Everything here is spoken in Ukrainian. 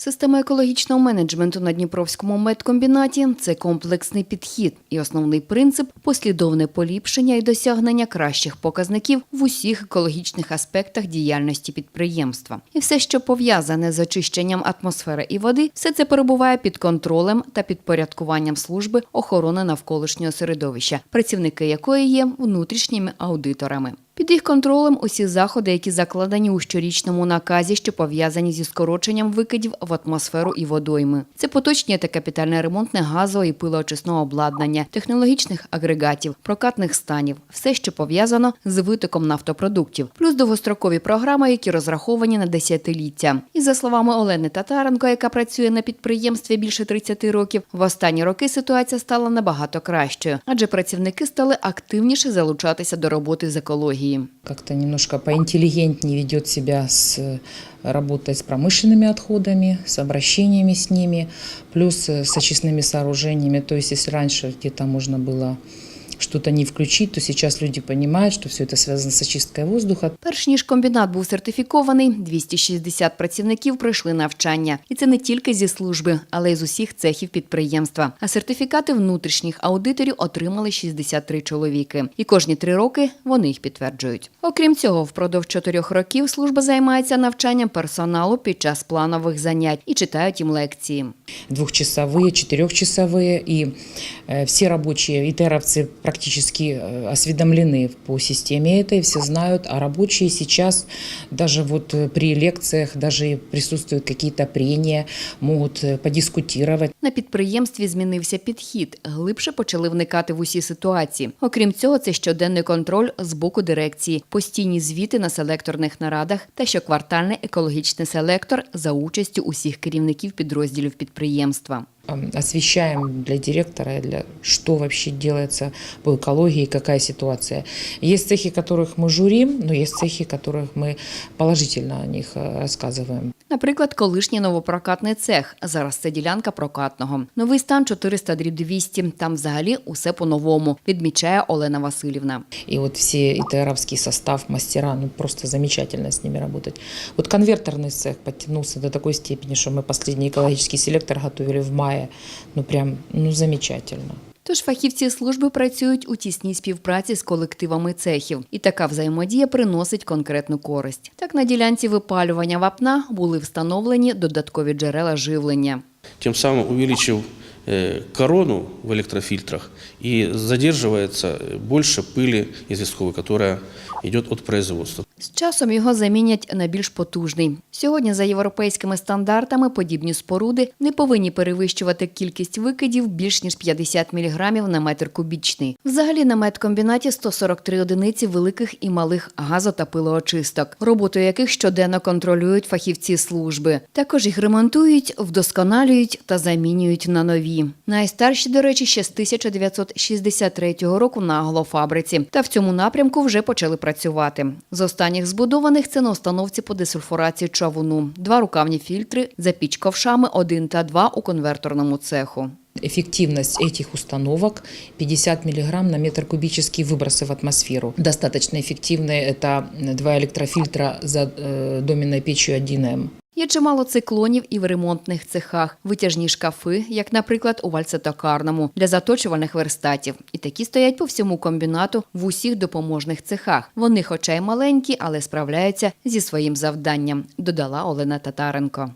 Система екологічного менеджменту на Дніпровському медкомбінаті це комплексний підхід і основний принцип послідовне поліпшення і досягнення кращих показників в усіх екологічних аспектах діяльності підприємства. І все, що пов'язане з очищенням атмосфери і води, все це перебуває під контролем та підпорядкуванням служби охорони навколишнього середовища, працівники якої є внутрішніми аудиторами. Під їх контролем усі заходи, які закладені у щорічному наказі, що пов'язані зі скороченням викидів в атмосферу і водойми. Це поточні та капітальне ремонтне газового і пилоочисного обладнання, технологічних агрегатів, прокатних станів, все, що пов'язано з витоком нафтопродуктів, плюс довгострокові програми, які розраховані на десятиліття. І за словами Олени Татаренко, яка працює на підприємстві більше 30 років, в останні роки ситуація стала набагато кращою, адже працівники стали активніше залучатися до роботи з екології как-то немножко поинтеллигентнее ведет себя с э, работой с промышленными отходами, с обращениями с ними, плюс э, с очистными сооружениями. То есть если раньше где-то можно было что-то не включить, то сейчас люди понимают, что все это связано с очисткой воздуха. Перш ніж комбінат був сертифікований, 260 працівників пройшли навчання. І це не тільки зі служби, але й з усіх цехів підприємства. А сертифікати внутрішніх аудиторів отримали 63 чоловіки. І кожні три роки вони їх підтверджують. Окрім цього, впродовж чотирьох років служба займається навчанням персоналу під час планових занять і читають їм лекції. Двухчасовые, четырехчасовые. И э, все рабочие ИТРовцы практически э, осведомлены по системе этой, все знают, а рабочие сейчас даже вот э, при лекциях, даже и присутствуют какие-то прения, могут э, подискутировать. На підприємстві змінився підхід, глибше почали вникати в усі ситуації. Окрім цього, це щоденний контроль з боку дирекції, постійні звіти на селекторних нарадах та щоквартальний екологічний селектор за участю усіх керівників підрозділів підприємства. Ам, Освещаем для директора, для что вообще делается по экологии, какая ситуация. Есть цехи, которых мы журим, но есть цехи, которых мы положительно о них э, рассказываем. Наприклад, колишній новопрокатний цех. Зараз це ділянка прокатного. Новий стан 400 дріб 200. Там взагалі усе по-новому, відмічає Олена Васильівна. И вот все ИТРовский состав, мастера, ну просто замечательно с ними работать. Вот конвертерный цех подтянулся до такой степени, что мы последний экологический селектор готовили в мае. Ну прям, ну замечательно. Тож фахівці служби працюють у тісній співпраці з колективами цехів, і така взаємодія приносить конкретну користь. Так на ділянці випалювання вапна були встановлені додаткові джерела живлення. тем самым увеличив э, корону в электрофильтрах и задерживается больше пыли известковой, которая идет от производства. З часом його замінять на більш потужний. Сьогодні, за європейськими стандартами, подібні споруди не повинні перевищувати кількість викидів більш ніж 50 мг на метр кубічний. Взагалі на медкомбінаті 143 одиниці великих і малих газо- та пилоочисток, роботу яких щоденно контролюють фахівці служби. Також їх ремонтують, вдосконалюють та замінюють на нові. Найстарші, до речі, ще з 1963 року на аглофабриці. Та в цьому напрямку вже почали працювати. З останніх збудованих це на установці по десульфурації чавуну, два рукавні фільтри, запіч ковшами 1 та 2 у конверторному цеху. Эффективность этих установок 50 мг на метр кубический выбросы в атмосферу. Достаточно эффективные это два электрофильтра за э, доменной печью 1М. Є чимало циклонів і в ремонтних цехах, витяжні шкафи, як, наприклад, у вальцетокарному, для заточувальних верстатів. І такі стоять по всьому комбінату в усіх допоможних цехах. Вони, хоча й маленькі, але справляються зі своїм завданням, додала Олена Татаренко.